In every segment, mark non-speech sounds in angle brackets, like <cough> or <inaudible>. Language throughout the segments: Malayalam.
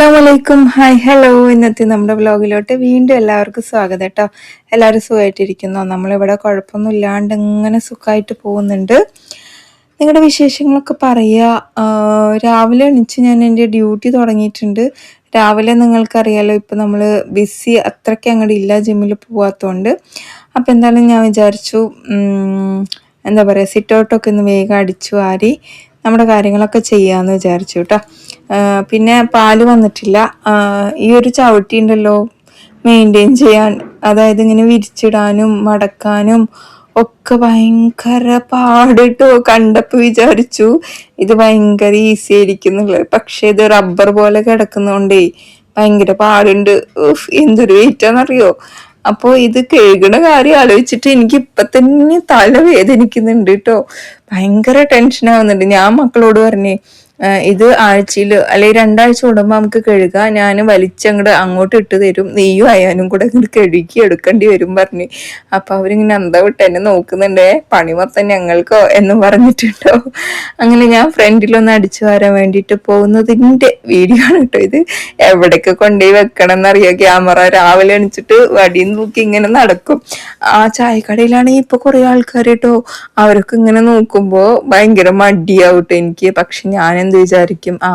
അസ്സാം വലൈക്കും ഹായ് ഹലോ ഇന്നത്തെ നമ്മുടെ വ്ലോഗിലോട്ട് വീണ്ടും എല്ലാവർക്കും സ്വാഗതം കേട്ടോ. എല്ലാവരും സുഖമായിട്ടിരിക്കുന്നു? നമ്മളിവിടെ കുഴപ്പമൊന്നും ഇല്ലാണ്ട് ഇങ്ങനെ സുഖമായിട്ട് പോകുന്നുണ്ട്. നിങ്ങളുടെ വിശേഷങ്ങളൊക്കെ പറയുക. രാവിലെ എണീച്ച് ഞാൻ എന്റെ ഡ്യൂട്ടി തുടങ്ങിയിട്ടുണ്ട്. രാവിലെ നിങ്ങൾക്കറിയാലോ ഇപ്പം നമ്മൾ ബിസി അത്രയ്ക്ക് അങ്ങോട്ട് ഇല്ല ജിമ്മിൽ പോവാത്തതുകൊണ്ട് അപ്പോൾ എന്തായാലും ഞാൻ വിചാരിച്ചു എന്താ പറയുക സിറ്റ് ഔട്ടൊക്കെ ഒന്ന് വേഗം അടിച്ചു വാരി. നമ്മുടെ കാര്യങ്ങളൊക്കെ ചെയ്യാമെന്ന് വിചാരിച്ചു കേട്ടോ പിന്നെ പാൽ വന്നിട്ടില്ല. ഈ ഒരു ചവിട്ടി ഉണ്ടല്ലോ മെയിന്റെയിൻ ചെയ്യാൻ. അതായത് ഇങ്ങനെ വിരിച്ചിടാനും മടക്കാനും ഒക്കെ ഭയങ്കര പാടിട്ടോ കണ്ടപ്പോൾ വിചാരിച്ചു. ഇത് ഭയങ്കര ഈസി ആയിരിക്കും പക്ഷേ ഇത് റബ്ബർ പോലെ കിടക്കുന്നതുകൊണ്ടേ ഭയങ്കര പാടുണ്ട്. എന്തൊരു വെയിറ്റാന്നറിയോ അപ്പോ ഇത് കേൾക്കുന്ന കാര്യം ആലോചിച്ചിട്ട് എനിക്ക് ഇപ്പൊ തന്നെ തല വേദനിക്കുന്നുണ്ട് കേട്ടോ ഭയങ്കര ടെൻഷൻ ആവുന്നുണ്ട്. ഞാൻ മക്കളോട് പറഞ്ഞേ ഇത് ആഴ്ചയിൽ അല്ലെങ്കിൽ രണ്ടാഴ്ച കൂടുമ്പോൾ നമുക്ക് കഴുകാം. ഞാൻ വലിച്ചങ്ങോട്ട് അങ്ങോട്ട് ഇട്ട് തരും. നെയ്യും അയാനും കൂടെ അങ്ങോട്ട് കഴുകി എടുക്കേണ്ടി വരും പറഞ്ഞു. അപ്പൊ അവരിങ്ങനെ എന്താ വിട്ട് എന്നെ നോക്കുന്നുണ്ടേ. പണി മൊത്തം ഞങ്ങൾക്കോ എന്ന് പറഞ്ഞിട്ടുണ്ടോ? അങ്ങനെ ഞാൻ ഫ്രണ്ടിലൊന്ന് അടിച്ചു വരാൻ വേണ്ടിയിട്ട് പോകുന്നതിന്റെ വീഡിയോ ആണ് കേട്ടോ ഇത്. എവിടേക്ക് കൊണ്ടുപോയി വെക്കണം എന്നറിയോ ക്യാമറ രാവിലെ എണിച്ചിട്ട് വടിയും നോക്കി ഇങ്ങനെ നടക്കും. ആ ചായക്കടയിലാണെങ്കിൽ ഇപ്പൊ കുറേ ആൾക്കാർ കേട്ടോ. അവരൊക്കെ ഇങ്ങനെ നോക്കുമ്പോൾ ഭയങ്കര മടിയാവട്ടെ എനിക്ക്. പക്ഷെ ഞാൻ എന്ത് വിചാരിക്കും? ആ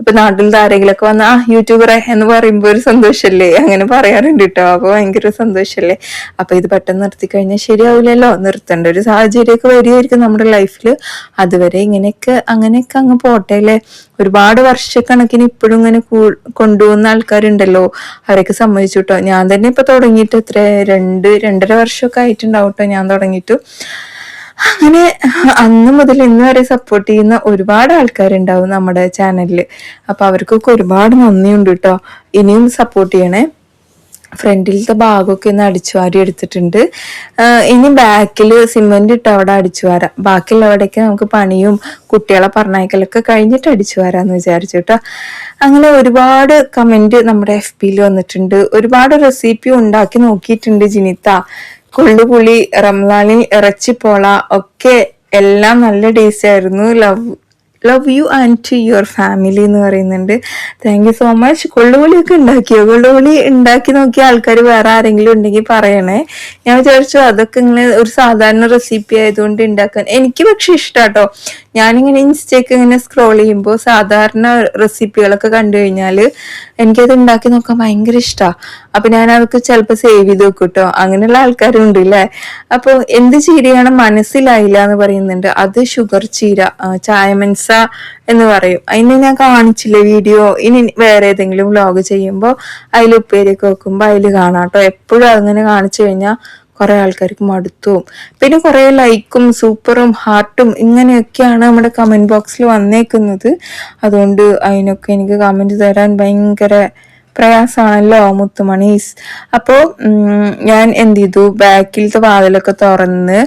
ഇപ്പൊ നാട്ടിൽ ആരെങ്കിലൊക്കെ വന്ന ആ യൂട്യൂബറെ എന്ന് പറയുമ്പോ ഒരു സന്തോഷല്ലേ? അങ്ങനെ പറയാറുണ്ട് കേട്ടോ. അപ്പൊ ഭയങ്കര സന്തോഷല്ലേ? അപ്പൊ ഇത് പെട്ടെന്ന് നിർത്തി കഴിഞ്ഞാൽ ശരിയാവില്ലല്ലോ നിർത്തേണ്ട ഒരു സാഹചര്യമൊക്കെ വരികയായിരിക്കും നമ്മുടെ ലൈഫിൽ അതുവരെ ഇങ്ങനെയൊക്കെ അങ്ങനെയൊക്കെ അങ്ങ് പോട്ടെ അല്ലേ? ഒരുപാട് വർഷക്കണക്കിന് ഇപ്പോഴും ഇങ്ങനെ കൊണ്ടുപോകുന്ന ആൾക്കാരുണ്ടല്ലോ. അവരൊക്കെ സമ്മതിച്ചു കേട്ടോ. ഞാൻ തന്നെ ഇപ്പൊ തുടങ്ങിയിട്ട് എത്ര രണ്ട് രണ്ടര വർഷമൊക്കെ ആയിട്ടുണ്ടാവും കേട്ടോ ഞാൻ തുടങ്ങിയിട്ട്. അങ്ങനെ അന്ന് മുതൽ ഇന്ന് വരെ സപ്പോർട്ട് ചെയ്യുന്ന ഒരുപാട് ആൾക്കാരുണ്ടാവും നമ്മുടെ ചാനലിൽ അപ്പൊ അവർക്കൊക്കെ ഒരുപാട് നന്ദിയുണ്ട് കേട്ടോ ഇനിയും സപ്പോർട്ട് ചെയ്യണേ. ഫ്രണ്ടിലത്തെ ഭാഗമൊക്കെ ഒന്ന് അടിച്ചു വാരി എടുത്തിട്ടുണ്ട് ഇനി ബാക്കിൽ സിമെന്റ് ഇട്ട് അവിടെ അടിച്ചു വാരാം ബാക്കിയുള്ളവിടേക്ക് നമുക്ക് പണിയും കുട്ടികളെ പറഞ്ഞയക്കലൊക്കെ കഴിഞ്ഞിട്ട് അടിച്ചു വരാന്ന് വിചാരിച്ചു കേട്ടോ അങ്ങനെ ഒരുപാട് കമന്റ് നമ്മുടെ എഫ് പിയിൽ വന്നിട്ടുണ്ട്. ഒരുപാട് റെസിപ്പി ഉണ്ടാക്കി നോക്കിയിട്ടുണ്ട് ജിനിത്ത കൊള്ളുപുളി റംലാനിൽ ഇറച്ചിപ്പോള ഒക്കെ എല്ലാം നല്ല ടേസ്റ്റ് ആയിരുന്നു. Love love you and to your family എന്ന് പറയുന്നുണ്ട്. താങ്ക് യു സോ മച്ച് കൊള്ളുപൊളിയൊക്കെ ഉണ്ടാക്കിയോ? കൊള്ളുപൊളി ഉണ്ടാക്കി നോക്കിയ ആൾക്കാർ വേറെ ആരെങ്കിലും ഉണ്ടെങ്കിൽ പറയണേ. ഞാൻ വിചാരിച്ചു അതൊക്കെ ഇങ്ങനെ ഒരു സാധാരണ റെസിപ്പി ആയതുകൊണ്ട് ഉണ്ടാക്കാൻ. എനിക്ക് പക്ഷെ ഇഷ്ടാട്ടോ. ഞാനിങ്ങനെ ഇൻസ്റ്റയ്ക്ക് ഇങ്ങനെ സ്ക്രോൾ ചെയ്യുമ്പോൾ സാധാരണ റെസിപ്പികളൊക്കെ കണ്ടു കഴിഞ്ഞാൽ എനിക്കത് ഉണ്ടാക്കി നോക്കാൻ ഭയങ്കര ഇഷ്ടമാണ് അപ്പൊ ഞാൻ അവർക്ക് ചിലപ്പോൾ സേവ് ചെയ്ത് വെക്കും കേട്ടോ അങ്ങനെയുള്ള ആൾക്കാരും ഉണ്ട് അല്ലേ അപ്പോൾ എന്ത് ചീരയാണ് മനസ്സിലായില്ല എന്ന് പറയുന്നുണ്ട്. അത് ഷുഗർ ചീര ചായമൻസ എന്ന് പറയും. അതിന് ഞാൻ കാണിച്ചില്ല വീഡിയോ ഇനി വേറെ ഏതെങ്കിലും വ്ലോഗ് ചെയ്യുമ്പോൾ അതിൽ ഉപ്പേരിയൊക്കെ വെക്കുമ്പോൾ അതിൽ കാണാം കേട്ടോ. എപ്പോഴും അങ്ങനെ കാണിച്ചു കഴിഞ്ഞാൽ കുറെ ആൾക്കാർക്ക് മടുത്തു. പിന്നെ കുറെ ലൈക്കും സൂപ്പറും ഹാർട്ടും ഇങ്ങനെയൊക്കെയാണ് നമ്മുടെ കമന്റ് ബോക്സിൽ വന്നേക്കുന്നത് അതുകൊണ്ട് അതിനൊക്കെ എനിക്ക് കമന്റ് തരാൻ ഭയങ്കര പ്രയാസമാണല്ലോ മുത്തുമണീസ് അപ്പോൾ ഞാൻ എന്ത് ചെയ്തു? ബാക്കിലത്തെ വാതിലൊക്കെ തുറന്ന്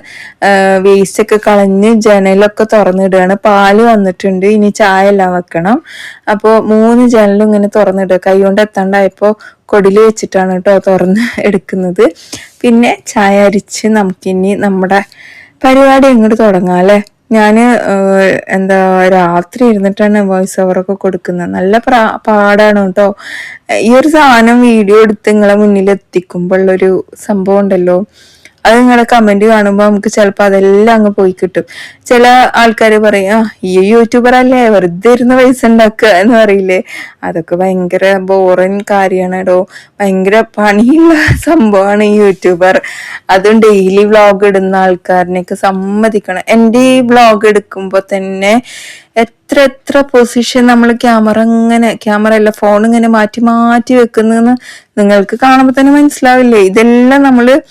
വേസ്റ്റ് ഒക്കെ കളഞ്ഞ് ജനലൊക്കെ തുറന്നിടുകയാണ്. പാൽ വന്നിട്ടുണ്ട് ഇനി ചായ എല്ലാം വെക്കണം. അപ്പോൾ മൂന്ന് ജനലും ഇങ്ങനെ തുറന്നിടുക. കൈ കൊണ്ട് എത്താണ്ടായപ്പോൾ കൊടിൽ വെച്ചിട്ടാണ് കേട്ടോ തുറന്ന് എടുക്കുന്നത്. പിന്നെ ചായ അരിച്ച് നമുക്കിനി നമ്മുടെ പരിപാടി ഇങ്ങോട്ട് തുടങ്ങാം അല്ലേ? ഞാൻ എന്താ രാത്രി ഇരുന്നിട്ടാണ് വോയിസ് ഓവറൊക്കെ കൊടുക്കുന്നത്. നല്ല പ്രാ പാടാണ് കേട്ടോ. ഈ ഒരു സാധനം വീഡിയോ എടുത്ത് നിങ്ങളെ മുന്നിൽ എത്തിക്കുമ്പോഴുള്ളൊരു സംഭവം ഉണ്ടല്ലോ. അത് നിങ്ങളുടെ കമന്റ് കാണുമ്പോൾ നമുക്ക് ചിലപ്പോൾ അതെല്ലാം അങ്ങ് പോയി കിട്ടും. ചില ആൾക്കാർ പറയും ആ ഈ യൂട്യൂബർ അല്ലേ? വെറുതെ ഇരുന്ന് പൈസ ഉണ്ടാക്കുക എന്ന് പറയില്ലേ? അതൊക്കെ ഭയങ്കര ബോറൻ കാര്യമാണ് കേട്ടോ ഭയങ്കര പണിയുള്ള സംഭവമാണ് ഈ യൂട്യൂബർ അതും ഡെയിലി വ്ളോഗ് ഇടുന്ന ആൾക്കാരനെയൊക്കെ സമ്മതിക്കണം. എന്റെ ഈ വ്ളോഗ് എടുക്കുമ്പോൾ തന്നെ എത്ര എത്ര പൊസിഷൻ നമ്മൾ ക്യാമറ ഇങ്ങനെ ക്യാമറ അല്ല ഫോൺ ഇങ്ങനെ മാറ്റി മാറ്റി വെക്കുന്നതെന്ന് നിങ്ങൾക്ക് കാണുമ്പോൾ തന്നെ മനസ്സിലാവില്ലേ? ഇതെല്ലാം നമ്മൾ ആഹ്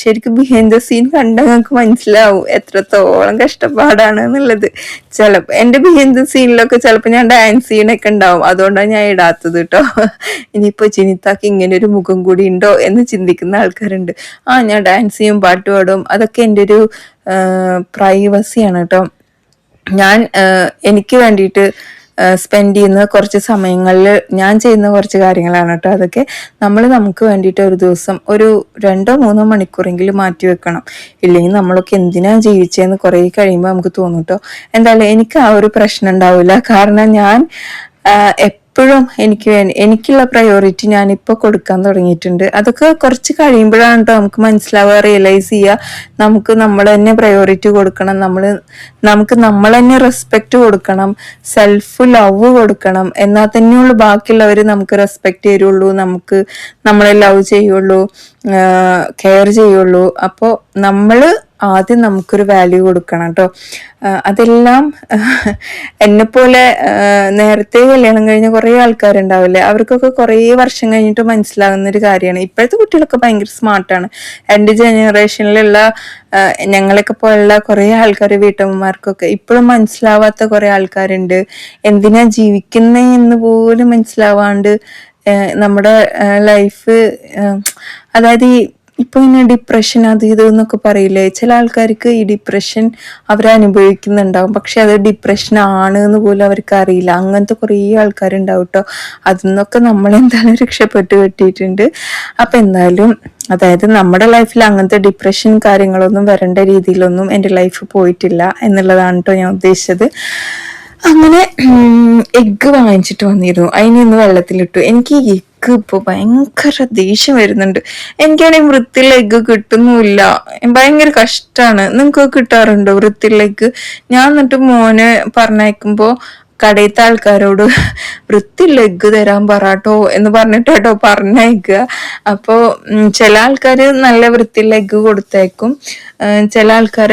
ശരിക്കും ബിഹൈൻഡ് ദ സീൻ കണ്ടാൽ ഞങ്ങൾക്ക് മനസ്സിലാവും എത്രത്തോളം കഷ്ടപ്പാടാണ് എന്നുള്ളത്. ചിലപ്പോൾ എന്റെ ബിഹൈൻഡ് ദ സീനിലൊക്കെ ചിലപ്പോൾ ഞാൻ ഡാൻസ് ചെയ്യണൊക്കെ ഉണ്ടാവും. അതുകൊണ്ടാണ് ഞാൻ ഇടാത്തത് കേട്ടോ ഇനിയിപ്പോ ചിനിത്താക്ക് ഇങ്ങനെ ഒരു മുഖം കൂടി ഉണ്ടോ എന്ന് ചിന്തിക്കുന്ന ആൾക്കാരുണ്ട്. ആ ഞാൻ ഡാൻസ് ചെയ്യും പാട്ട് പാടും. അതൊക്കെ എന്റെ ഒരു പ്രൈവസിയാണ് കേട്ടോ ഞാൻ എനിക്ക് വേണ്ടിയിട്ട് സ്പെൻഡ് ചെയ്യുന്ന കുറച്ച് സമയങ്ങളിൽ ഞാൻ ചെയ്യുന്ന കുറച്ച് കാര്യങ്ങളാണ് കേട്ടോ അതൊക്കെ. നമ്മൾ നമുക്ക് വേണ്ടിയിട്ട് ഒരു ദിവസം ഒരു രണ്ടോ മൂന്നോ മണിക്കൂറെങ്കിലും മാറ്റി വെക്കണം. ഇല്ലെങ്കിൽ നമ്മളൊക്കെ എന്തിനാ ജീവിച്ചതെന്ന് കുറേ കഴിയുമ്പോൾ നമുക്ക് തോന്നും കേട്ടോ. എന്തായാലും എനിക്ക് ആ ഒരു പ്രശ്നം ഉണ്ടാവില്ല. കാരണം ഞാൻ എപ്പോഴും എനിക്ക് എനിക്കുള്ള പ്രയോറിറ്റി ഞാൻ ഇപ്പോൾ കൊടുക്കാൻ തുടങ്ങിയിട്ടുണ്ട്. അതൊക്കെ കുറച്ച് കഴിയുമ്പോഴാണ് കേട്ടോ നമുക്ക് മനസ്സിലാവുക റിയലൈസ് ചെയ്യുക. നമുക്ക് നമ്മൾ തന്നെ പ്രയോറിറ്റി കൊടുക്കണം. നമ്മൾ നമുക്ക് നമ്മൾ തന്നെ റെസ്പെക്റ്റ് കൊടുക്കണം. സെൽഫ് ലവ് കൊടുക്കണം. എന്നാൽ തന്നെയുള്ളൂ ബാക്കിയുള്ളവർ നമുക്ക് റെസ്പെക്റ്റ് തരുള്ളൂ നമുക്ക് നമ്മളെ ലവ് ചെയ്യുള്ളൂ കെയർ ചെയ്യുള്ളൂ. അപ്പോൾ നമ്മൾ ആദ്യം നമുക്കൊരു വാല്യൂ കൊടുക്കണം കേട്ടോ അതെല്ലാം എന്നെ പോലെ നേരത്തെ കല്യാണം കഴിഞ്ഞ കുറേ ആൾക്കാരുണ്ടാവില്ലേ? അവർക്കൊക്കെ കുറേ വർഷം കഴിഞ്ഞിട്ട് മനസ്സിലാകുന്ന ഒരു കാര്യമാണ്. ഇപ്പോഴത്തെ കുട്ടികളൊക്കെ ഭയങ്കര സ്മാർട്ടാണ് എന്റെ ജനറേഷനിലുള്ള ഞങ്ങളൊക്കെ പോലുള്ള കുറേ ആൾക്കാർ വീട്ടമ്മമാർക്കൊക്കെ ഇപ്പോഴും മനസ്സിലാവാത്ത കുറേ ആൾക്കാരുണ്ട്. എന്തിനാ ജീവിക്കുന്നേ എന്ന് പോലും മനസ്സിലാവാണ്ട് നമ്മുടെ ലൈഫ് അതായത് ഈ ഇപ്പൊ ഇങ്ങനെ ഡിപ്രഷൻ അത് ഇത് എന്നൊക്കെ പറയില്ലേ? ചില ആൾക്കാർക്ക് ഈ ഡിപ്രഷൻ അവർ അനുഭവിക്കുന്നുണ്ടാവും. പക്ഷെ അത് ഡിപ്രഷൻ ആണ് എന്ന് പോലും അവർക്ക് അറിയില്ല. അങ്ങനത്തെ കുറേ ആൾക്കാരുണ്ടാവും കേട്ടോ അതിൽ നിന്നൊക്കെ നമ്മൾ എന്തായാലും രക്ഷപ്പെട്ട് കിട്ടിയിട്ടുണ്ട്. അപ്പം എന്തായാലും അതായത് നമ്മുടെ ലൈഫിൽ അങ്ങനത്തെ ഡിപ്രഷൻ കാര്യങ്ങളൊന്നും വരേണ്ട രീതിയിലൊന്നും എന്റെ ലൈഫ് പോയിട്ടില്ല എന്നുള്ളതാണ് കേട്ടോ ഞാൻ ഉദ്ദേശിച്ചത്. അങ്ങനെ എഗ്ഗ് വാങ്ങിച്ചിട്ട് വന്നിരുന്നു. അതിനെ ഒന്ന് വെള്ളത്തിലിട്ടു. എനിക്ക് എഗ്ഗ് ഇപ്പോൾ ഭയങ്കര ദേഷ്യം വരുന്നുണ്ട്. എനിക്കാണെങ്കിൽ വൃത്തിയുള്ള എഗ്ഗ് കിട്ടുന്നുമില്ല. ഭയങ്കര കഷ്ടമാണ് നിങ്ങൾക്ക് കിട്ടാറുണ്ടോ വൃത്തിയുള്ള എഗ്ഗ് ഞാൻ എന്നിട്ട് മോനെ പറഞ്ഞയക്കുമ്പോൾ കടയത്തെ ആൾക്കാരോട് വൃത്തിയുള്ള എഗ്ഗ് തരാൻ പറട്ടോ എന്ന് പറഞ്ഞിട്ട് കേട്ടോ പറഞ്ഞയക്കുക. അപ്പോൾ ചില ആൾക്കാർ നല്ല വൃത്തി എഗ്ഗ് കൊടുത്തേക്കും. ചില ആൾക്കാർ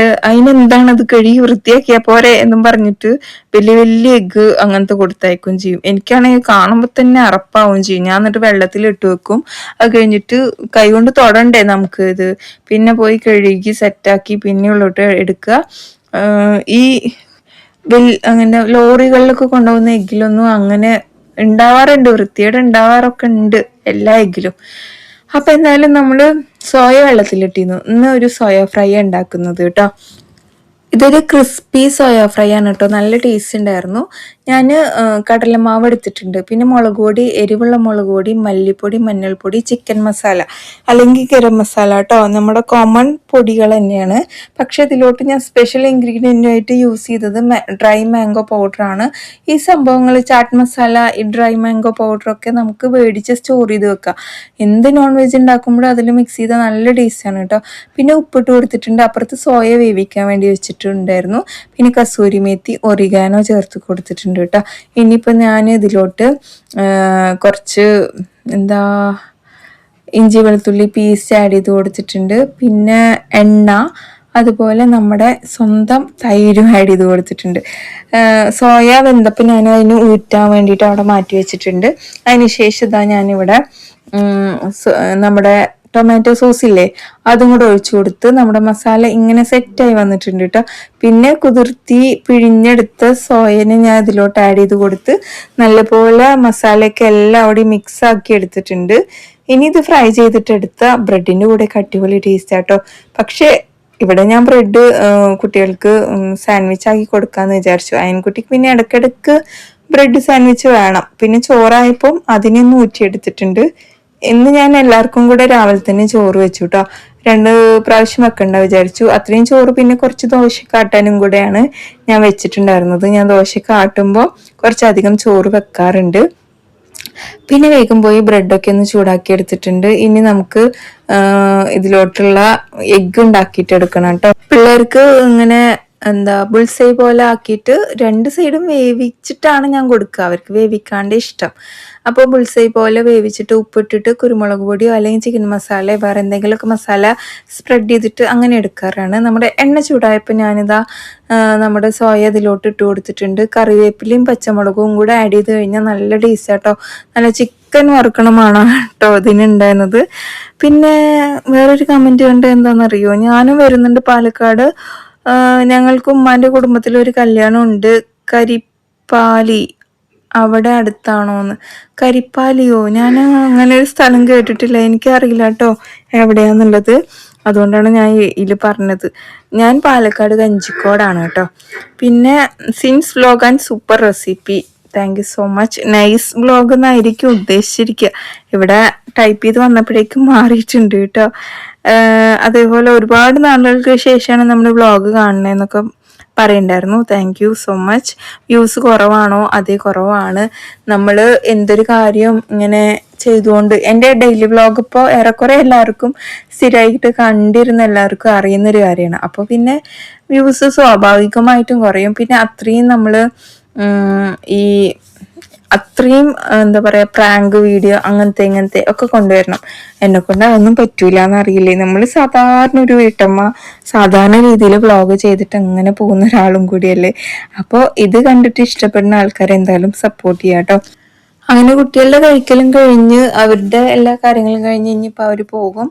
അത് കഴുകി വൃത്തിയാക്കിയാ പോരെ? എന്നും പറഞ്ഞിട്ട് വലിയ വലിയ എഗ്ഗ് അങ്ങനത്തെ കൊടുത്തയക്കും ചെയ്യും. എനിക്കാണെങ്കിൽ കാണുമ്പോൾ തന്നെ അറപ്പാവും ചെയ്യും. ഞാൻ എന്നിട്ട് വെള്ളത്തിൽ ഇട്ട് വെക്കും. അത് കഴിഞ്ഞിട്ട് കൈകൊണ്ട് തൊടണ്ടേ നമുക്ക് ഇത്. പിന്നെ പോയി കഴുകി സെറ്റാക്കി പിന്നെ ഉള്ളോട്ട് എടുക്കുക. ഈ അങ്ങനെ ലോറികളിലൊക്കെ കൊണ്ടുപോകുന്ന എഗ്ഗിലൊന്നും അങ്ങനെ ഉണ്ടാവാറുണ്ട്. വൃത്തിയേട് ഉണ്ടാവാറൊക്കെ ഉണ്ട് എല്ലാ എഗ്ഗിലും. അപ്പൊ എന്തായാലും നമ്മൾ സോയ വെള്ളത്തിലിട്ടിരുന്നു. ഇന്ന് ഒരു സോയ ഫ്രൈ ഉണ്ടാക്കുന്നത് കേട്ടോ. ഇതൊരു ക്രിസ്പി സോയ ഫ്രൈ ആണ് കേട്ടോ. നല്ല ടേസ്റ്റ് ഉണ്ടായിരുന്നു. ഞാൻ കടലമാവ് എടുത്തിട്ടുണ്ട്. പിന്നെ മുളക് പൊടി എരിവുള്ള മുളക് പൊടി മല്ലിപ്പൊടി മഞ്ഞൾപ്പൊടി ചിക്കൻ മസാല അല്ലെങ്കിൽ ഗരം മസാല കേട്ടോ. നമ്മുടെ കോമൺ പൊടികൾ തന്നെയാണ്. പക്ഷെ ഇതിലോട്ട് ഞാൻ സ്പെഷ്യൽ ഇൻഗ്രീഡിയന്റ് ആയിട്ട് യൂസ് ചെയ്തത് ഡ്രൈ മാംഗോ പൗഡറാണ് ഈ സംഭവങ്ങൾ ചാറ്റ് മസാല ഈ ഡ്രൈ മാംഗോ പൗഡറൊക്കെ നമുക്ക് മേടിച്ച് സ്റ്റോർ ചെയ്ത് വെക്കാം. എന്ത് നോൺ വെജ് ഉണ്ടാക്കുമ്പോഴും അതിൽ മിക്സ് ചെയ്താൽ നല്ല ടേസ്റ്റാണ് കേട്ടോ. പിന്നെ ഉപ്പിട്ട് കൊടുത്തിട്ടുണ്ട്. അപ്പുറത്ത് സോയ വേവിക്കാൻ വേണ്ടി വെച്ചിട്ടുണ്ടായിരുന്നു പിന്നെ കസൂരി മേത്തി ഒറിഗാനോ ചേർത്ത് കൊടുത്തിട്ടുണ്ട് കേട്ടോ. ഇനിയിപ്പോൾ ഞാൻ ഇതിലോട്ട് കുറച്ച് എന്താ ഇഞ്ചി വെളുത്തുള്ളി പീസ് ആഡ് ചെയ്ത് കൊടുത്തിട്ടുണ്ട്. പിന്നെ എണ്ണ അതുപോലെ നമ്മുടെ സ്വന്തം തൈരും ആഡ് ചെയ്ത് കൊടുത്തിട്ടുണ്ട്. സോയ വെന്തപ്പം ഞാൻ അതിന് ഊറ്റാൻ വേണ്ടിയിട്ട് അവിടെ മാറ്റി വെച്ചിട്ടുണ്ട്. അതിന് ശേഷം ഇതാ ഞാനിവിടെ നമ്മുടെ ടൊമാറ്റോ സോസ് ഇല്ലേ അതും കൂടെ ഒഴിച്ചു കൊടുത്ത് നമ്മുടെ മസാല ഇങ്ങനെ സെറ്റായി വന്നിട്ടുണ്ട് കേട്ടോ പിന്നെ കുതിർത്തി പിഴിഞ്ഞെടുത്ത സോയനെ ഞാൻ ഇതിലോട്ട് ആഡ് ചെയ്ത് കൊടുത്ത് നല്ലപോലെ മസാലയൊക്കെ എല്ലാം അവിടെ മിക്സ് ആക്കി എടുത്തിട്ടുണ്ട്. ഇനി ഇത് ഫ്രൈ ചെയ്തിട്ടെടുത്ത ബ്രെഡിന്റെ കൂടെ അടിപൊളി ടേസ്റ്റ് ആട്ടോ പക്ഷേ ഇവിടെ ഞാൻ ബ്രെഡ് കുട്ടികൾക്ക് സാൻഡ്വിച്ച് ആക്കി കൊടുക്കാന്ന് വിചാരിച്ചു. അയൻകുട്ടിക്ക് പിന്നെ ഇടയ്ക്കിടയ്ക്ക് ബ്രെഡ് സാൻഡ്വിച്ച് വേണം. പിന്നെ ചോറായപ്പം അതിനൊന്ന് ഊറ്റിയെടുത്തിട്ടുണ്ട്. ഇന്ന് ഞാൻ എല്ലാവർക്കും കൂടെ രാവിലെ തന്നെ ചോറ് വെച്ചു കേട്ടോ രണ്ട് പ്രാവശ്യം വെക്കണ്ട വിചാരിച്ചു. അത്രയും ചോറ് പിന്നെ കുറച്ച് ദോശ കാട്ടാനും കൂടെയാണ് ഞാൻ വെച്ചിട്ടുണ്ടായിരുന്നത്. ഞാൻ ദോശ കാട്ടുമ്പോൾ കുറച്ചധികം ചോറ് വെക്കാറുണ്ട്. പിന്നെ വേഗം പോയി ബ്രെഡൊക്കെ ഒന്ന് ചൂടാക്കി എടുത്തിട്ടുണ്ട്. ഇനി നമുക്ക് ഇതിലോട്ടുള്ള എഗ്ഗ് ഉണ്ടാക്കിയിട്ട് എടുക്കണം കേട്ടോ. പിള്ളേർക്ക് ഇങ്ങനെ എന്താ ബുൾസൈ പോലെ ആക്കിയിട്ട് രണ്ട് സൈഡും വേവിച്ചിട്ടാണ് ഞാൻ കൊടുക്കുക. അവർക്ക് വേവിക്കാണ്ട് ഇഷ്ടം. അപ്പോൾ ബുൾസൈ പോലെ വേവിച്ചിട്ട് ഉപ്പിട്ടിട്ട് കുരുമുളക് പൊടിയോ അല്ലെങ്കിൽ ചിക്കൻ മസാല വേറെ എന്തെങ്കിലുമൊക്കെ മസാല സ്പ്രെഡ് ചെയ്തിട്ട് അങ്ങനെ എടുക്കാറാണ്. നമ്മുടെ എണ്ണ ചൂടായപ്പോൾ ഞാനിതാ നമ്മുടെ സോയ അതിലോട്ട് ഇട്ട് കൊടുത്തിട്ടുണ്ട്. കറിവേപ്പിലയും പച്ചമുളകും കൂടെ ആഡ് ചെയ്ത് കഴിഞ്ഞാൽ നല്ല ടേസ്റ്റ് കേട്ടോ നല്ല ചിക്കൻ വറുക്കണമാണ് കേട്ടോ ഇതിനുണ്ടായിരുന്നത്. പിന്നെ വേറൊരു കമന്റ് കണ്ട് എന്താണെന്നറിയോ ഞാനും വരുന്നുണ്ട് പാലക്കാട്. ഞങ്ങൾക്ക് ഉമ്മാന്റെ കുടുംബത്തിൽ ഒരു കല്യാണം ഉണ്ട് കരിപ്പാലി. അവിടെ അടുത്താണോന്ന്. കരിപ്പാലിയോ? ഞാൻ അങ്ങനെ ഒരു സ്ഥലം കേട്ടിട്ടില്ല. എനിക്കറിയില്ല കേട്ടോ എവിടെയാന്നുള്ളത്. അതുകൊണ്ടാണ് ഞാൻ ഇതിൽ പറഞ്ഞത്. ഞാൻ പാലക്കാട് കഞ്ചിക്കോടാണ് കേട്ടോ പിന്നെ since vlog and super recipe thank so much nice vlog എന്നായിരിക്കും ഉദ്ദേശിച്ചിരിക്കുക ഇവിടെ ടൈപ്പ് ചെയ്ത് വന്നപ്പോഴേക്കും മാറിയിട്ടുണ്ട് കേട്ടോ അതേപോലെ ഒരുപാട് നാളുകൾക്ക് ശേഷമാണ് നമ്മൾ വ്ലോഗ് കാണുന്നതെന്നൊക്കെ പറയണ്ടായിരുന്നു. Thank you so much views കുറവാണോ? അതേ കുറവാണ്. നമ്മൾ എന്തൊരു കാര്യം ഇങ്ങനെ ചെയ്തുകൊണ്ട് എന്റെ ഡെയിലി വ്ളോഗ് ഇപ്പോൾ ഏറെക്കുറെ എല്ലാവർക്കും സ്ഥിരമായിട്ട് കണ്ടിരുന്ന എല്ലാവർക്കും അറിയുന്നൊരു കാര്യമാണ്. അപ്പോൾ പിന്നെ വ്യൂസ് സ്വാഭാവികമായിട്ടും കുറയും. പിന്നെ അത്രയും നമ്മൾ ഈ അത്രയും എന്താ പറയാ പ്രാങ്ക് വീഡിയോ അങ്ങനത്തെ ഇങ്ങനത്തെ ഒക്കെ കൊണ്ടുവരണം. എന്നെ കൊണ്ട് അതൊന്നും പറ്റൂല എന്നറിയില്ലേ നമ്മൾ സാധാരണ ഒരു വീട്ടമ്മ സാധാരണ രീതിയിൽ വ്ളോഗ് ചെയ്തിട്ട് അങ്ങനെ പോകുന്ന ഒരാളും കൂടിയല്ലേ? അപ്പോൾ ഇത് കണ്ടിട്ട് ഇഷ്ടപ്പെടുന്ന ആൾക്കാരെ എന്തായാലും സപ്പോർട്ട് ചെയ്യാം കേട്ടോ. അങ്ങനെ കുട്ടികളുടെ കഴിക്കലും കഴിഞ്ഞ് അവരുടെ എല്ലാ കാര്യങ്ങളും കഴിഞ്ഞ് ഇനിയിപ്പോൾ അവർ പോകും.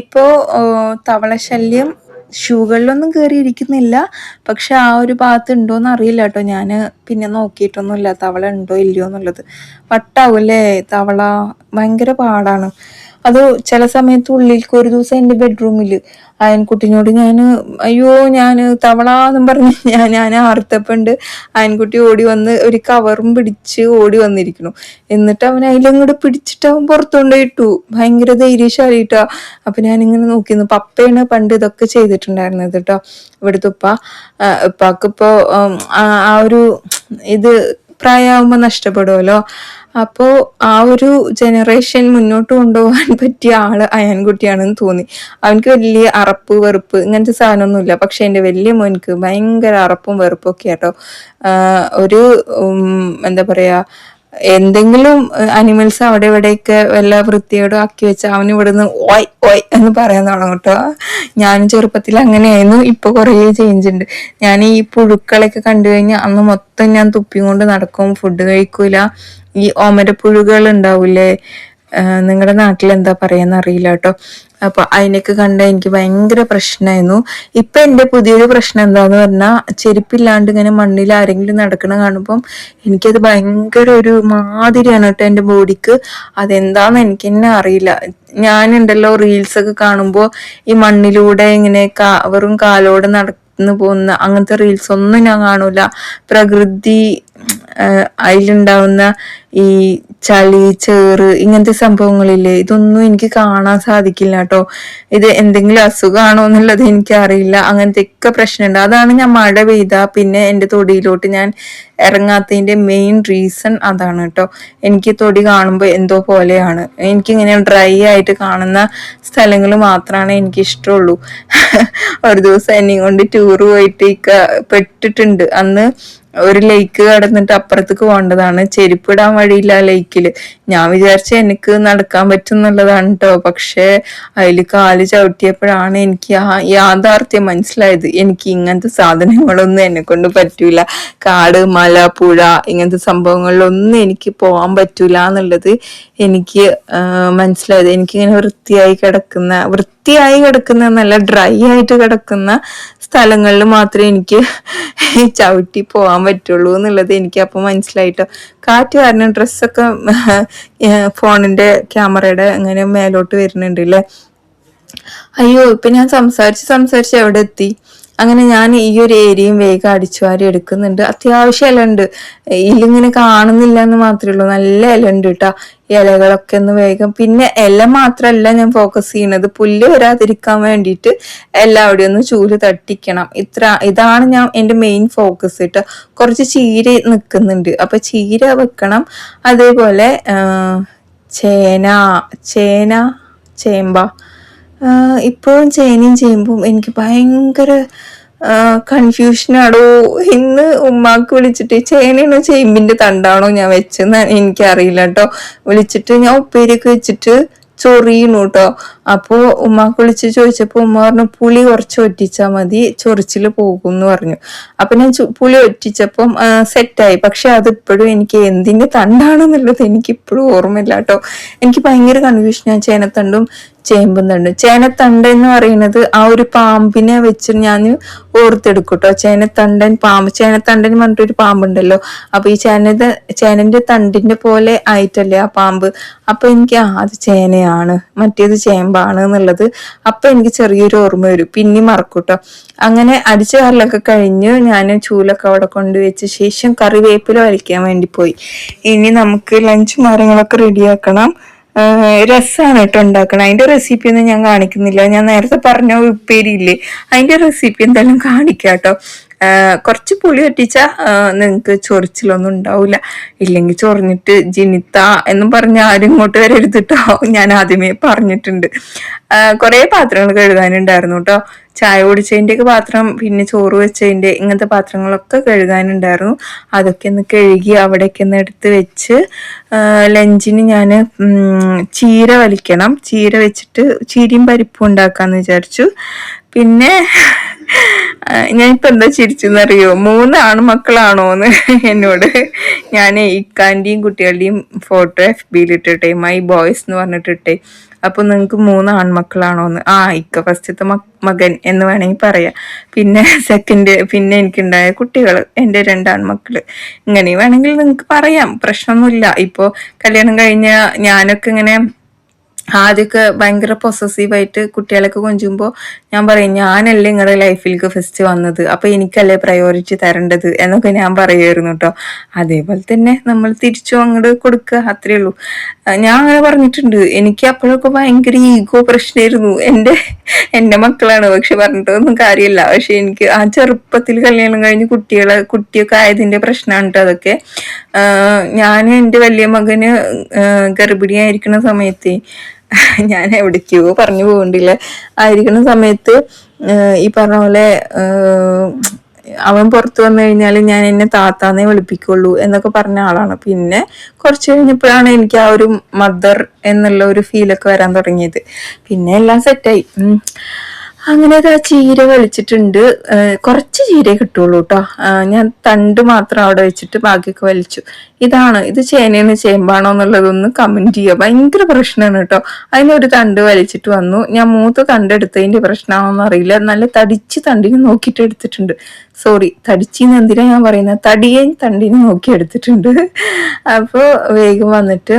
ഇപ്പോൾ തവള ശല്യം ഷൂകളിലൊന്നും കയറി ഇരിക്കുന്നില്ല പക്ഷെ ആ ഒരു ഭാഗത്ത് ഉണ്ടോ എന്ന് അറിയില്ല കേട്ടോ ഞാൻ പിന്നെ നോക്കിയിട്ടൊന്നുമില്ല തവള ഉണ്ടോ ഇല്ലയോ എന്നുള്ളത് വട്ടാവും അല്ലേ തവള ഭയങ്കര പാടാണ്. അത് ചില സമയത്ത് ഉള്ളിലേക്ക് ഒരു ദിവസം എന്റെ ബെഡ്റൂമിൽ അയൻകുട്ടിനോട് ഞാൻ അയ്യോ ഞാൻ തവള എന്നും പറഞ്ഞ് <laughs> ഞാൻ ഞാൻ ആർത്തപ്പുണ്ട്. അയൻകുട്ടി ഓടി വന്ന് ഒരു കവറും പിടിച്ച് ഓടി വന്നിരിക്കണു എന്നിട്ട് അവൻ അതിലങ്ങോട്ട് പിടിച്ചിട്ട് അവൻ പുറത്തുകൊണ്ട് ഇട്ടു. ഭയങ്കര ധൈര്യശാലിട്ടാ. അപ്പൊ ഞാനിങ്ങനെ നോക്കിയിരുന്നു. പപ്പയാണ് പണ്ട് ഇതൊക്കെ ചെയ്തിട്ടുണ്ടായിരുന്നത് കേട്ടോ ഇവിടുത്തെ ഉപ്പ ഉപ്പാക്കിപ്പോ ആ ഒരു ഇത് പ്രായമാകുമ്പോൾ നഷ്ടപ്പെടുമല്ലോ അപ്പോൾ ആ ഒരു ജനറേഷൻ മുന്നോട്ട് കൊണ്ടുപോകാൻ <laughs> പറ്റിയ ആൾ അയൻകുട്ടിയാണെന്ന് തോന്നി. അവനക്ക് വലിയ അറപ്പ് വെറുപ്പ് ഇങ്ങനത്തെ സാധനമൊന്നുമില്ല. പക്ഷെ എന്റെ വലിയ മോനിക്ക് ഭയങ്കര അറപ്പും വെറുപ്പും ഒക്കെ കേട്ടോ ഒരു എന്താ പറയാ എന്തെങ്കിലും അനിമൽസ് അവിടെ ഇവിടെയൊക്കെ വല്ല വൃത്തിയോടും ആക്കി വെച്ച അവൻ ഇവിടുന്ന് ഓയ് ഓയ് എന്ന് പറയാൻ തുടങ്ങും കേട്ടോ ഞാൻ ചെറുപ്പത്തിൽ അങ്ങനെയായിരുന്നു. ഇപ്പൊ കുറേ ചേഞ്ച് ഉണ്ട്. ഞാൻ ഈ പുഴുക്കളൊക്കെ കണ്ടു കഴിഞ്ഞാൽ അന്ന് മൊത്തം ഞാൻ തുപ്പി കൊണ്ട് നടക്കും. ഫുഡ് കഴിക്കൂല. ഈ ഓമരപ്പുഴുകൾ ഉണ്ടാവൂലേ? നിങ്ങളുടെ നാട്ടിൽ എന്താ പറയാന്ന് അറിയില്ല കേട്ടോ അപ്പൊ അതിനൊക്കെ കണ്ട എനിക്ക് ഭയങ്കര പ്രശ്നമായിരുന്നു ഇപ്പൊ എന്റെ പുതിയൊരു പ്രശ്നം എന്താന്ന് പറഞ്ഞാൽ ചെരുപ്പില്ലാണ്ട് ഇങ്ങനെ മണ്ണിൽ ആരെങ്കിലും നടക്കണ കാണുമ്പം എനിക്കത് ഭയങ്കര ഒരു മാതിരിയാണ് കേട്ടോ എന്റെ ബോഡിക്ക്. അതെന്താന്ന് എനിക്ക് തന്നെ അറിയില്ല. ഞാനുണ്ടല്ലോ റീൽസ് ഒക്കെ കാണുമ്പോൾ ഈ മണ്ണിലൂടെ ഇങ്ങനെ കാ വെറും കാലോടെ നടന്നു പോകുന്ന അങ്ങനത്തെ റീൽസ് ഒന്നും ഞാൻ കാണൂല. പ്രകൃതി അതിലുണ്ടാവുന്ന ഈ ചളി ചേറ് ഇങ്ങനത്തെ സംഭവങ്ങളില്ലേ ഇതൊന്നും എനിക്ക് കാണാൻ സാധിക്കില്ല കേട്ടോ. ഇത് എന്തെങ്കിലും അസുഖമാണോ എന്നുള്ളത് എനിക്കറിയില്ല. അങ്ങനത്തെ ഒക്കെ പ്രശ്നമുണ്ട്. അതാണ് ഞാൻ മഴ പെയ്ത പിന്നെ എന്റെ തൊടിയിലോട്ട് ഞാൻ ഇറങ്ങാത്തതിന്റെ മെയിൻ റീസൺ അതാണ് കേട്ടോ. എനിക്ക് തൊടി കാണുമ്പോൾ എന്തോ പോലെയാണ്. എനിക്കിങ്ങനെ ഡ്രൈ ആയിട്ട് കാണുന്ന സ്ഥലങ്ങൾ മാത്രമാണ് എനിക്ക് ഇഷ്ടമുള്ളൂ <laughs> ഒരു ദിവസം എന്നെയും കൊണ്ട് ടൂർ പോയിട്ട് പെട്ടിട്ടുണ്ട്. അന്ന് ഒരു ലേക്ക് കടന്നിട്ട് അപ്പുറത്തേക്ക് പോകേണ്ടതാണ്. ചെരുപ്പ് ഇടാൻ വഴിയില്ല ആ ലേക്കിൽ ഞാൻ വിചാരിച്ച എനിക്ക് നടക്കാൻ പറ്റും എന്നുള്ളതാണ് കേട്ടോ പക്ഷേ അതിൽ കാൽ ചവിട്ടിയപ്പോഴാണ് എനിക്ക് ആ യാഥാർത്ഥ്യം മനസ്സിലായത്. എനിക്ക് ഇങ്ങനത്തെ സാധനങ്ങളൊന്നും എന്നെ കൊണ്ട് പറ്റൂല. കാട് മല പുഴ ഇങ്ങനത്തെ സംഭവങ്ങളിലൊന്നും എനിക്ക് പോകാൻ പറ്റൂല എന്നുള്ളത് എനിക്ക് മനസ്സിലായത്. എനിക്കിങ്ങനെ വൃത്തിയായി കിടക്കുന്ന വൃത്തിയായി കിടക്കുന്ന നല്ല ഡ്രൈ ആയിട്ട് കിടക്കുന്ന സ്ഥലങ്ങളിൽ മാത്രമേ എനിക്ക് ചവിട്ടി പോകാൻ പറ്റുള്ളൂ എന്നുള്ളത് എനിക്ക് അപ്പോൾ മനസ്സിലായിട്ടോ. കാറ്റ് കാരണം ഡ്രസ്സൊക്കെ ഫോണിന്റെ ക്യാമറയുടെ അങ്ങനെ മേലോട്ട് വരുന്നുണ്ട് അല്ലേ അയ്യോ ഇപ്പം ഞാൻ സംസാരിച്ച് സംസാരിച്ച് എവിടെ എത്തി? അങ്ങനെ ഞാൻ ഈ ഒരു ഏരിയയും വേഗം അടിച്ചു വാരി എടുക്കുന്നുണ്ട്. അത്യാവശ്യം ഇല ഉണ്ട്. ഇതിലിങ്ങനെ കാണുന്നില്ല എന്ന് മാത്രമേ ഉള്ളൂ. നല്ല ഇല ഉണ്ട് കേട്ടോ ഇലകളൊക്കെ ഒന്ന് വേഗം. പിന്നെ ഇല മാത്രമല്ല ഞാൻ ഫോക്കസ് ചെയ്യണത്. പുല്ല് വരാതിരിക്കാൻ വേണ്ടിയിട്ട് എല്ലാവിടെയും ഒന്ന് ചൂൽ തട്ടിക്കണം. ഇത്ര ഇതാണ് ഞാൻ എന്റെ മെയിൻ ഫോക്കസ് കേട്ടോ കുറച്ച് ചീര നിൽക്കുന്നുണ്ട്. അപ്പൊ ചീര വെക്കണം. അതേപോലെ ചേന ചേന ചേമ്പ. ഇപ്പോഴും ചേനയും ചേമ്പും എനിക്ക് ഭയങ്കര കൺഫ്യൂഷനാടോ ഇന്ന് ഉമ്മാക്ക് വിളിച്ചിട്ട് ചേനയാണോ ചേമ്പിന്റെ തണ്ടാണോ ഞാൻ വെച്ചെന്ന് എനിക്കറിയില്ല കേട്ടോ വിളിച്ചിട്ട് ഞാൻ ഉപ്പേരിയൊക്കെ വെച്ചിട്ട് ചൊറിയണു കേട്ടോ അപ്പോ ഉമ്മാക്ക് വിളിച്ച് ചോദിച്ചപ്പോ ഉമ്മ പറഞ്ഞു പുളി കുറച്ച് ഒറ്റിച്ചാൽ മതി ചൊറിച്ചിൽ പോകും എന്ന് പറഞ്ഞു. അപ്പൊ ഞാൻ പുളി ഒറ്റിച്ചപ്പം സെറ്റായി. പക്ഷെ അതിപ്പോഴും എനിക്ക് എന്തിന്റെ തണ്ടാണെന്നുള്ളത് എനിക്ക് ഇപ്പോഴും ഓർമ്മയില്ല കേട്ടോ എനിക്ക് ഭയങ്കര കൺഫ്യൂഷൻ ഞാൻ ചേനത്തണ്ടും ചേമ്പും തണ്ട് ചേനത്തണ്ട എന്ന് പറയുന്നത് ആ ഒരു പാമ്പിനെ വെച്ച് ഞാൻ ഓർത്തെടുക്കട്ടോ കേട്ടോ ചേനത്തണ്ടൻ പാമ്പ്. ചേനത്തണ്ടൻ പറഞ്ഞിട്ടൊരു പാമ്പുണ്ടല്ലോ. അപ്പൊ ഈ ചേന ചേനന്റെ തണ്ടിന്റെ പോലെ ആയിട്ടല്ലേ ആ പാമ്പ്? അപ്പൊ എനിക്ക് ആ അത് ചേനയാണ്. മറ്റേത് ചേമ്പാണ് എന്നുള്ളത് അപ്പൊ എനിക്ക് ചെറിയൊരു ഓർമ്മ വരും. പിന്നെ മറക്കൂട്ടോ അങ്ങനെ അടിച്ചു കാറിലൊക്കെ കഴിഞ്ഞ് ഞാൻ ചൂലൊക്കെ അവിടെ കൊണ്ടുവച്ച ശേഷം കറിവേപ്പില വലിക്കാൻ വേണ്ടി പോയി. ഇനി നമുക്ക് ലഞ്ച് മരങ്ങളൊക്കെ റെഡിയാക്കണം രസമാണ് കേട്ടോ ഉണ്ടാക്കണം. അതിന്റെ റെസിപ്പി ഒന്നും ഞാൻ കാണിക്കുന്നില്ല. ഞാൻ നേരത്തെ പറഞ്ഞ ഉപ്പേരി ഇല്ലേ അതിന്റെ റെസിപ്പി എന്തായാലും കാണിക്കാം കേട്ടോ കുറച്ച് പുളി ഒറ്റിച്ചാൽ നിങ്ങൾക്ക് ചൊറിച്ചിലൊന്നും ഉണ്ടാവില്ല ഇല്ലെങ്കിൽ ചൊറിഞ്ഞിട്ട് ജിനിത്ത എന്നും പറഞ്ഞ ആരും ഇങ്ങോട്ട് വരരുതിട്ടോ ഞാൻ ആദ്യമേ പറഞ്ഞിട്ടുണ്ട്. കുറേ പാത്രങ്ങൾ കഴുകാനുണ്ടായിരുന്നു കേട്ടോ ചായ കുടിച്ചതിന്റെയൊക്കെ പാത്രം പിന്നെ ചോറ് വെച്ചതിന്റെ ഇങ്ങനത്തെ പാത്രങ്ങളൊക്കെ കഴുകാനുണ്ടായിരുന്നു. അതൊക്കെ ഒന്ന് കഴുകി അവിടേക്ക് ഒന്ന് എടുത്ത് വെച്ച് ലഞ്ചിന് ഞാൻ ചീര വലിക്കണം. ചീര വെച്ചിട്ട് ചീരയും പരിപ്പും ഉണ്ടാക്കാമെന്ന് വിചാരിച്ചു. പിന്നെ ഞാനിപ്പോ എന്താ ചിരിച്ചെന്നറിയോ? മൂന്ന് ആൺമക്കളാണോന്ന് എന്നോട്. ഞാൻ ഇക്കാന്റെയും കുട്ടികളുടെയും ഫോട്ടോ എഫ് ബിയിൽ ഇട്ടിട്ടെ മൈ ബോയ്സ് എന്ന് പറഞ്ഞിട്ടിട്ടെ. അപ്പൊ നിങ്ങൾക്ക് മൂന്ന് ആൺമക്കളാണോന്ന്? ആ ഇക്ക ഫസ്റ്റത്തെ മകൻ എന്ന് വേണമെങ്കിൽ പറയാം. പിന്നെ സെക്കൻഡ് പിന്നെ എനിക്കുണ്ടായ കുട്ടികൾ എന്റെ രണ്ട് ആൺമക്കൾ. ഇങ്ങനെ വേണമെങ്കിൽ നിങ്ങൾക്ക് പറയാം പ്രശ്നമൊന്നുമില്ല. ഇപ്പോ കല്യാണം കഴിഞ്ഞ ഞാനൊക്കെ ഇങ്ങനെ ആദ്യമൊക്കെ ഭയങ്കര പൊസസീവായിട്ട് കുട്ടികളൊക്കെ കൊഞ്ചുമ്പോൾ ഞാൻ പറയും ഞാനല്ലേ നിങ്ങളുടെ ലൈഫിലേക്ക് ഫസ്റ്റ് വന്നത്. അപ്പൊ എനിക്കല്ലേ പ്രയോറിറ്റി തരേണ്ടത്? എന്നൊക്കെ ഞാൻ പറയുമായിരുന്നു കേട്ടോ. അതേപോലെ തന്നെ നമ്മൾ തിരിച്ചു അങ്ങോട്ട് കൊടുക്കുക അത്രേ ഉള്ളൂ. ഞാൻ അങ്ങനെ പറഞ്ഞിട്ടുണ്ട്. എനിക്ക് അപ്പോഴൊക്കെ ഭയങ്കര ഈഗോ പ്രശ്നമായിരുന്നു എന്റെ എന്റെ മക്കളാണ്. പക്ഷെ പറഞ്ഞിട്ടൊന്നും കാര്യമില്ല. പക്ഷെ എനിക്ക് ആ ചെറുപ്പത്തിൽ കല്യാണം കഴിഞ്ഞ് കുട്ടികളെ കുട്ടിയൊക്കെ ആയതിന്റെ പ്രശ്നമാണ് കേട്ടോ അതൊക്കെ. ഞാൻ എന്റെ വലിയ മകന് ഗർഭിണിയായിരിക്കുന്ന സമയത്ത് <laughs> ഞാൻ എവിടേക്കോ പറഞ്ഞു പോകണ്ടില്ല. ആയിരിക്കുന്ന സമയത്ത് ഈ പറഞ്ഞ പോലെ അവൻ പുറത്തു വന്നു കഴിഞ്ഞാൽ ഞാൻ എന്നെ താത്താന്നേ വിളിപ്പിക്കുള്ളൂ എന്നൊക്കെ പറഞ്ഞ ആളാണ്. പിന്നെ കുറച്ച് കഴിഞ്ഞപ്പോഴാണ് എനിക്ക് ആ ഒരു മദർ എന്നുള്ള ഒരു ഫീലൊക്കെ വരാൻ തുടങ്ങിയത്. പിന്നെ എല്ലാം സെറ്റായി അങ്ങനെ ആ ചീര വലിച്ചിട്ടുണ്ട്. കുറച്ച് ചീര കിട്ടുള്ളൂ കേട്ടോ ഞാൻ തണ്ട് മാത്രം അവിടെ വെച്ചിട്ട് ബാക്കിയൊക്കെ വലിച്ചു. ഇതാണ്. ഇത് ചേനയെന്ന് ചേമ്പാണോ എന്നുള്ളതൊന്ന് കമന്റ് ചെയ്യുക ഭയങ്കര പ്രശ്നമാണ് കേട്ടോ അതിനൊരു തണ്ട് വലിച്ചിട്ട് വന്നു. ഞാൻ മൂത്ത തണ്ട് എടുത്തതിന്റെ പ്രശ്നമാണോന്ന് അറിയില്ല. നല്ല തടിച്ച് തണ്ടിന് നോക്കിയിട്ട് എടുത്തിട്ടുണ്ട്. സോറി തടിച്ചിന്ന് എന്തിനാ ഞാൻ പറയുന്നത് തടിയെ തണ്ടിന് നോക്കി എടുത്തിട്ടുണ്ട്. അപ്പോൾ വേഗം വന്നിട്ട്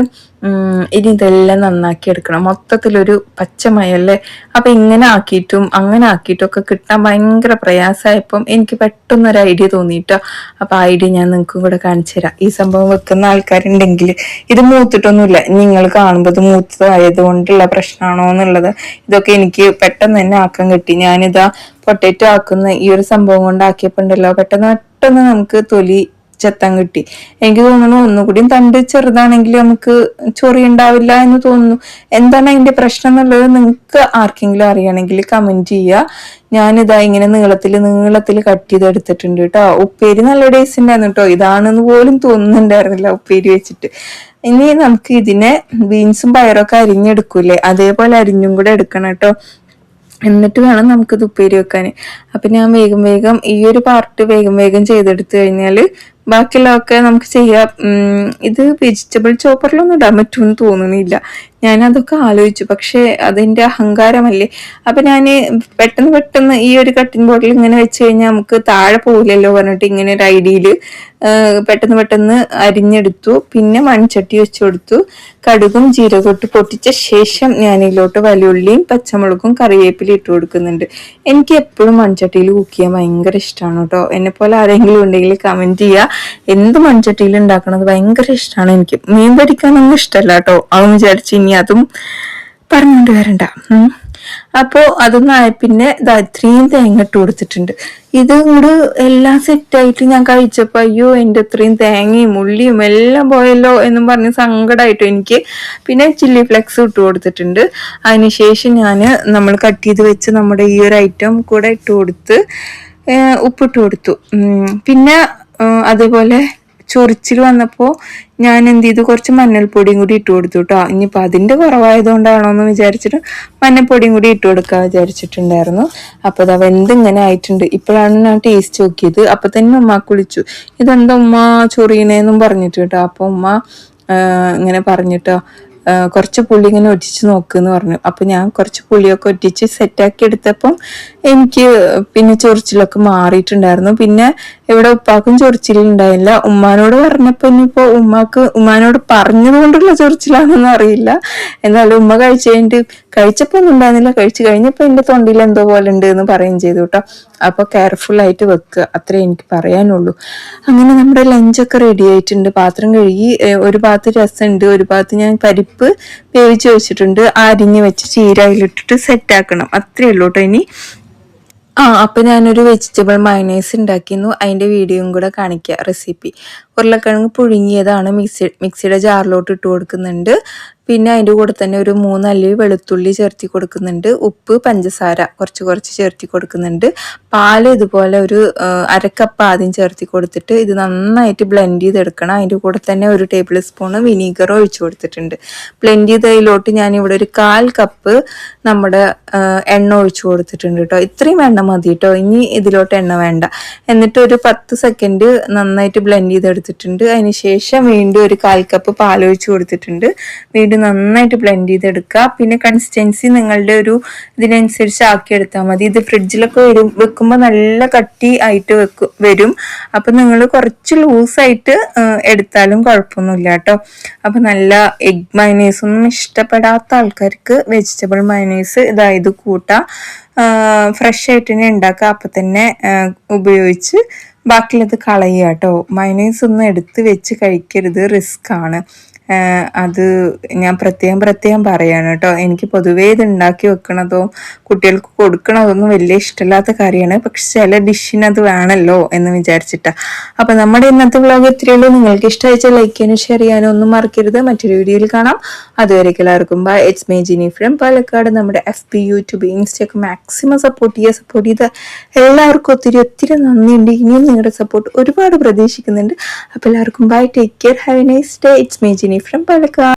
ഇനി ഇതെല്ലാം നന്നാക്കി എടുക്കണം. മൊത്തത്തിലൊരു പച്ചമയല്ലേ? അപ്പൊ ഇങ്ങനെ ആക്കിയിട്ടും അങ്ങനെ ആക്കിയിട്ടും ഒക്കെ കിട്ടാൻ ഭയങ്കര പ്രയാസമായപ്പം എനിക്ക് പെട്ടെന്ന് ഒരു ഐഡിയ തോന്നിയിട്ടോ. അപ്പൊ ഐഡിയ ഞാൻ നിങ്ങൾക്കും കൂടെ കാണിച്ചു തരാം. ഈ സംഭവം വെക്കുന്ന ആൾക്കാരുണ്ടെങ്കിൽ ഇത് മൂത്തിട്ടൊന്നുമില്ല. നിങ്ങൾ കാണുമ്പോൾ ഇത് മൂത്തതായത് കൊണ്ടുള്ള പ്രശ്നമാണോ എന്നുള്ളത് ഇതൊക്കെ എനിക്ക് പെട്ടെന്ന് തന്നെ ആക്കാൻ കിട്ടി. ഞാനിതാ പൊട്ടേറ്റോ ആക്കുന്ന ഈ ഒരു സംഭവം കൊണ്ട് ആക്കിയപ്പോ പെട്ടെന്ന് പെട്ടെന്ന് നമുക്ക് തൊലി ചെത്താൻ കിട്ടി. എനിക്ക് തോന്നുന്നു ഒന്നുകൂടിയും തണ്ട് ചെറുതാണെങ്കിൽ നമുക്ക് ചൊറി ഉണ്ടാവില്ല എന്ന് തോന്നുന്നു. എന്താണ് അതിന്റെ പ്രശ്നം എന്നുള്ളത് നിങ്ങൾക്ക് ആർക്കെങ്കിലും അറിയണമെങ്കിൽ കമന്റ് ചെയ്യുക. ഞാനിതാ ഇങ്ങനെ നീളത്തിൽ നീളത്തിൽ കട്ട് ചെയ്ത് എടുത്തിട്ടുണ്ട് കേട്ടോ. ഉപ്പേരി നല്ല ടേസ്റ്റ് ഉണ്ടായിരുന്നു കേട്ടോ. ഇതാണെന്ന് പോലും തോന്നുന്നുണ്ടായിരുന്നില്ല ഉപ്പേരി വെച്ചിട്ട്. ഇനി നമുക്ക് ഇതിനെ ബീൻസും പയറൊക്കെ അരിഞ്ഞെടുക്കൂലേ അതേപോലെ അരിഞ്ഞും കൂടെ എടുക്കണം കേട്ടോ. എന്നിട്ട് വേണം നമുക്കിത് ഉപ്പേരി വെക്കാൻ. അപ്പം ഞാൻ വേഗം വേഗം ഈ ഒരു പാർട്ട് വേഗം വേഗം ചെയ്തെടുത്തു കഴിഞ്ഞാൽ ബാക്കിയുള്ളതൊക്കെ നമുക്ക് ചെയ്യാം. ഇത് വെജിറ്റബിൾ ചോപ്പറിലൊന്നും ഇടാൻ പറ്റുമെന്ന് തോന്നുന്നില്ല. ഞാൻ അതൊക്കെ ആലോചിച്ചു. പക്ഷേ അതിന്റെ അഹങ്കാരമല്ലേ? അപ്പൊ ഞാൻ പെട്ടെന്ന് പെട്ടെന്ന് ഈ ഒരു കട്ടിംഗ് ബോട്ടിൽ ഇങ്ങനെ വെച്ച് കഴിഞ്ഞാൽ നമുക്ക് താഴെ പോകില്ലല്ലോ പറഞ്ഞിട്ട് ഇങ്ങനെ ഒരു ഐഡിയയിൽ പെട്ടെന്ന് പെട്ടെന്ന് അരിഞ്ഞെടുത്തു. പിന്നെ മൺചട്ടി വെച്ചു കൊടുത്തു. കടുകും ജീരകോട്ട് പൊട്ടിച്ച ശേഷം ഞാൻ ഇതിലോട്ട് വലിയുള്ളിയും പച്ചമുളകും കറിവേപ്പിലും ഇട്ട് കൊടുക്കുന്നുണ്ട്. എനിക്ക് എപ്പോഴും മൺചട്ടിയിൽ കുക്ക് ചെയ്യാൻ ഭയങ്കര ഇഷ്ടമാണ് കേട്ടോ. എന്നെ പോലെ ആരെങ്കിലും ഉണ്ടെങ്കിൽ കമന്റ് ചെയ്യുക എന്ത് മൺചട്ടിയിൽ ഉണ്ടാക്കണത് ഭയങ്കര ഇഷ്ടമാണ് എനിക്ക്. മീൻ പൊരിക്കാനൊന്നും ഇഷ്ടമല്ല കേട്ടോ. അവൻ വിചാരിച്ച് ഇനി അതും പറഞ്ഞുകൊണ്ട് വരണ്ട. അപ്പോ അതൊന്നായ പിന്നെ ഇത്രയും തേങ്ങ ഇട്ട് കൊടുത്തിട്ടുണ്ട്. ഇത് കൂടെ എല്ലാം സെറ്റായിട്ട് ഞാൻ കഴിച്ചപ്പോ അയ്യോ എന്റെ ഇത്രയും തേങ്ങയും ഉള്ളിയും എല്ലാം പോയല്ലോ എന്നും പറഞ്ഞ് സങ്കടമായിട്ടു എനിക്ക്. പിന്നെ ചില്ലി ഫ്ലെക്സ് ഇട്ട് കൊടുത്തിട്ടുണ്ട്. അതിനുശേഷം ഞാൻ നമ്മൾ കട്ട് ചെയ്ത് വെച്ച് നമ്മുടെ ഈ ഒരു ഐറ്റം കൂടെ ഇട്ട് കൊടുത്ത് ഉപ്പിട്ട് കൊടുത്തു. പിന്നെ അതേപോലെ ചൊറിച്ചിൽ വന്നപ്പോൾ ഞാൻ എന്ത് ചെയ്തു? കുറച്ച് മഞ്ഞൾപ്പൊടിയും കൂടി ഇട്ട് കൊടുത്തു കേട്ടോ ഇനിയിപ്പോൾ അതിന്റെ കുറവായതുകൊണ്ടാണോ എന്ന് വിചാരിച്ചിട്ട് മഞ്ഞൾപ്പൊടിയും കൂടി ഇട്ട് കൊടുക്കാൻ വിചാരിച്ചിട്ടുണ്ടായിരുന്നു. അപ്പോൾ അത് വെന്തിങ്ങനെ ആയിട്ടുണ്ട്. ഇപ്പോഴാണ് ഞാൻ ടേസ്റ്റ് നോക്കിയത്. അപ്പോൾ തന്നെ ഉമ്മ കുളിച്ചു. ഇതെന്താ ഉമ്മ ചൊറിയണേന്നും പറഞ്ഞിട്ട് കേട്ടോ അപ്പോൾ ഉമ്മ ഇങ്ങനെ പറഞ്ഞിട്ടോ കുറച്ച് പുളി ഇങ്ങനെ ഒറ്റിച്ച് നോക്കുമെന്ന് പറഞ്ഞു. അപ്പോൾ ഞാൻ കുറച്ച് പുളിയൊക്കെ ഒറ്റിച്ച് സെറ്റാക്കി എടുത്തപ്പം എനിക്ക് പിന്നെ ചൊറിച്ചിലൊക്കെ മാറിയിട്ടുണ്ടായിരുന്നു. പിന്നെ ഇവിടെ ഉപ്പാക്കും ചൊറിച്ചിലുണ്ടായില്ല. ഉമ്മാനോട് പറഞ്ഞപ്പോ ഇനിയിപ്പോ ഉമ്മാക്ക് ഉമ്മാനോട് പറഞ്ഞത് കൊണ്ടുള്ള ചൊറിച്ചിലാണെന്ന് അറിയില്ല. എന്നാലും ഉമ്മ കഴിച്ചു കഴിഞ്ഞിട്ട് കഴിച്ചപ്പോ ഒന്നും ഉണ്ടായിരുന്നില്ല. കഴിച്ചു കഴിഞ്ഞപ്പോ എന്റെ തൊണ്ടിയിൽ എന്തോ പോലെ ഉണ്ട് എന്ന് പറയുകയും ചെയ്തു കേട്ടോ. അപ്പൊ കെയർഫുൾ ആയിട്ട് വെക്കുക. അത്രേ എനിക്ക് പറയാനുള്ളൂ. അങ്ങനെ നമ്മുടെ ലഞ്ചൊക്കെ റെഡി ആയിട്ടുണ്ട്. പാത്രം കഴുകി ഒരു ഭാഗത്ത് രസമുണ്ട് ഒരു ഭാഗത്ത് ഞാൻ പരിപ്പ് വേവിച്ച് വെച്ചിട്ടുണ്ട്. അരിഞ്ഞ് വെച്ച് ചീരയിലിട്ടിട്ട് സെറ്റ് ആക്കണം. അത്രേ ഉള്ളൂ കേട്ടോ ഇനി. ആ അപ്പൊ ഞാനൊരു വെജിറ്റബിൾ മയണൈസ് ഉണ്ടാക്കിയിരുന്നു അതിന്റെ വീഡിയോയും കൂടെ കാണിക്കുക റെസിപ്പി ഉരുളക്കിഴങ്ങ് പുഴുങ്ങിയതാണ്. മിക്സി മിക്സിയുടെ ജാറിലോട്ട് ഇട്ട് കൊടുക്കുന്നുണ്ട്. പിന്നെ അതിന്റെ കൂടെ തന്നെ ഒരു മൂന്നല്ലി വെളുത്തുള്ളി ചേർത്തി കൊടുക്കുന്നുണ്ട്. ഉപ്പ് പഞ്ചസാര കുറച്ച് കുറച്ച് ചേർത്തി കൊടുക്കുന്നുണ്ട്. പാൽ ഇതുപോലെ ഒരു അരക്കപ്പ് ആദ്യം ചേർത്തി കൊടുത്തിട്ട് ഇത് നന്നായിട്ട് ബ്ലെൻഡ് ചെയ്തെടുക്കണം. അതിന്റെ കൂടെ തന്നെ ഒരു ടേബിൾ സ്പൂൺ വിനീഗർ ഒഴിച്ചു കൊടുത്തിട്ടുണ്ട്. ബ്ലെൻഡ് ചെയ്തതിലോട്ട് ഞാനിവിടെ ഒരു കാൽ കപ്പ് നമ്മുടെ എണ്ണ ഒഴിച്ചു കൊടുത്തിട്ടുണ്ട് കേട്ടോ. ഇത്രയും എണ്ണ മതി കേട്ടോ. ഇനി ഇതിലോട്ട് എണ്ണ വേണ്ട. എന്നിട്ട് ഒരു പത്ത് സെക്കൻഡ് നന്നായിട്ട് ബ്ലെൻഡ് ചെയ്തെടുത്തിട്ടുണ്ട്. അതിന് ശേഷം വീണ്ടും ഒരു കാൽ കപ്പ് പാൽ ഒഴിച്ചു കൊടുത്തിട്ടുണ്ട്. വീണ്ടും നന്നായിട്ട് ബ്ലെൻഡ് ചെയ്തെടുക്കുക. പിന്നെ കൺസിസ്റ്റൻസി നിങ്ങളുടെ ഒരു ഇതിനനുസരിച്ച് ആക്കിയെടുത്താൽ മതി. ഇത് ഫ്രിഡ്ജിലൊക്കെ വരും വെക്കുമ്പോൾ നല്ല കട്ടി ആയിട്ട് വെക്കും വരും. അപ്പൊ നിങ്ങൾ കുറച്ച് ലൂസായിട്ട് എടുത്താലും കുഴപ്പമൊന്നുമില്ല കേട്ടോ. അപ്പൊ നല്ല എഗ് മയനൈസ് ഒന്നും ഇഷ്ടപ്പെടാത്ത ആൾക്കാർക്ക് വെജിറ്റബിൾ മയനൈസ് ഇതായത് കൂട്ടാം. ഫ്രഷ് ആയിട്ട് തന്നെ ഉണ്ടാക്കുക. അപ്പം തന്നെ ഉപയോഗിച്ച് ബാക്കിയുള്ളത് കളയുക കേട്ടോ. മയനൈസ് ഒന്നും എടുത്ത് വെച്ച് കഴിക്കരുത്. റിസ്ക് ആണ്. അത് ഞാൻ പ്രത്യേകം പ്രത്യേകം പറയാണ് കേട്ടോ. എനിക്ക് പൊതുവേ ഇത് ഉണ്ടാക്കി വെക്കണതോ കുട്ടികൾക്ക് കൊടുക്കണതൊന്നും വലിയ ഇഷ്ടമില്ലാത്ത കാര്യമാണ്. പക്ഷെ ചില ഡിഷിനത് വേണമല്ലോ എന്ന് വിചാരിച്ചിട്ടാണ് അപ്പം നമ്മുടെ ഇന്നത്തെ വ്ളോഗ് ഇത്രയുള്ളൂ നിങ്ങൾക്ക് ഇഷ്ടമായിച്ച ലൈക്ക് ചെയ്യാനും ഷെയർ ചെയ്യാനും ഒന്നും മറക്കരുത്. മറ്റൊരു വീഡിയോയിൽ കാണാം. അതുവരെ എല്ലാവർക്കും bye it's me Jini from Palakkad. നമ്മുടെ എഫ് ബി യൂട്യൂബ് ഇൻസ്റ്റയൊക്കെ മാക്സിമം സപ്പോർട്ട് ചെയ്യുക സപ്പോർട്ട് ചെയ്ത എല്ലാവർക്കും ഒത്തിരി ഒത്തിരി നന്ദിയുണ്ട്. ഇനിയും നിങ്ങളുടെ സപ്പോർട്ട് ഒരുപാട് പ്രതീക്ഷിക്കുന്നുണ്ട്. അപ്പോൾ എല്ലാവർക്കും bye take care have a nice day it's me Jini from Palakkad